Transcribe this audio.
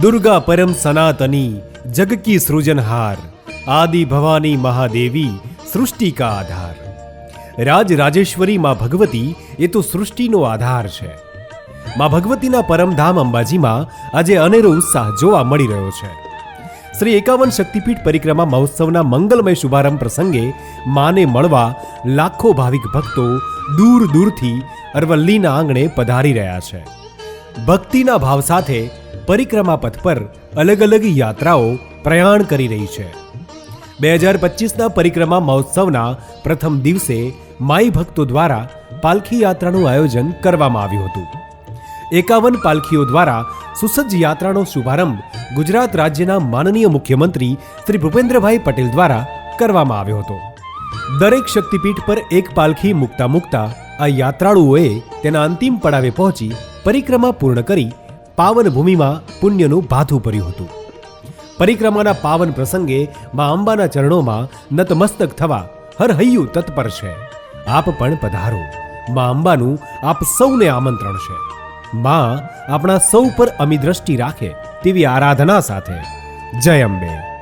દુર્ગા પરમ સનાતની જગ કી સૃજનહાર આદિ ભવાની મહાદેવી સૃષ્ટિ કા આધાર રાજ રાજેશ્વરી માં ભગવતી એ તો સૃષ્ટિનો આધાર છે માં ભગવતીના પરમધામ અંબાજીમાં આજે અનેરો ઉત્સાહ જોવા મળી રહ્યો છે શ્રી એકાવન શક્તિપીઠ પરિક્રમા મહોત્સવના મંગલમય શુભારંભ પ્રસંગે માને મળવા લાખો ભાવિક ભક્તો દૂર દૂરથી અરવલ્લીના આંગણે પધારી રહ્યા છે. ભક્તિના ભાવ સાથે પરિક્રમા પથ પર અલગ અલગ યાત્રાઓ પ્રયાણ કરી રહી છે. બે હજાર પચીસના પરિક્રમા મહોત્સવના પ્રથમ દિવસે માઈ ભક્તો દ્વારા પાલખી યાત્રાનું આયોજન કરવામાં આવ્યું હતું. એકાવન પાલખીઓ દ્વારા સુસજ્જ યાત્રાનો શુભારંભ ગુજરાત રાજ્યના માનનીય મુખ્યમંત્રી શ્રી ભૂપેન્દ્રભાઈ પટેલ દ્વારા કરવામાં આવ્યો હતો. દરેક શક્તિપીઠ પર એક પાલખી મૂકતા મૂકતા આ યાત્રાળુઓએ તેના અંતિમ પડાવે પહોંચી પરિક્રમા પૂર્ણ કરી પાવન ભૂમિમાં પુણ્યનું ભાથું ભર્યું હતું. પરિક્રમાના પાવન પ્રસંગે મા અંબાના ચરણોમાં નતમસ્તક થવા હરહૈયું તત્પર છે. આપ પણ પધારો. મા અંબાનું આપ સૌને આમંત્રણ છે. મા આપણા સૌ પર અમી દ્રષ્ટિ રાખે તેવી આરાધના સાથે. જય અંબે.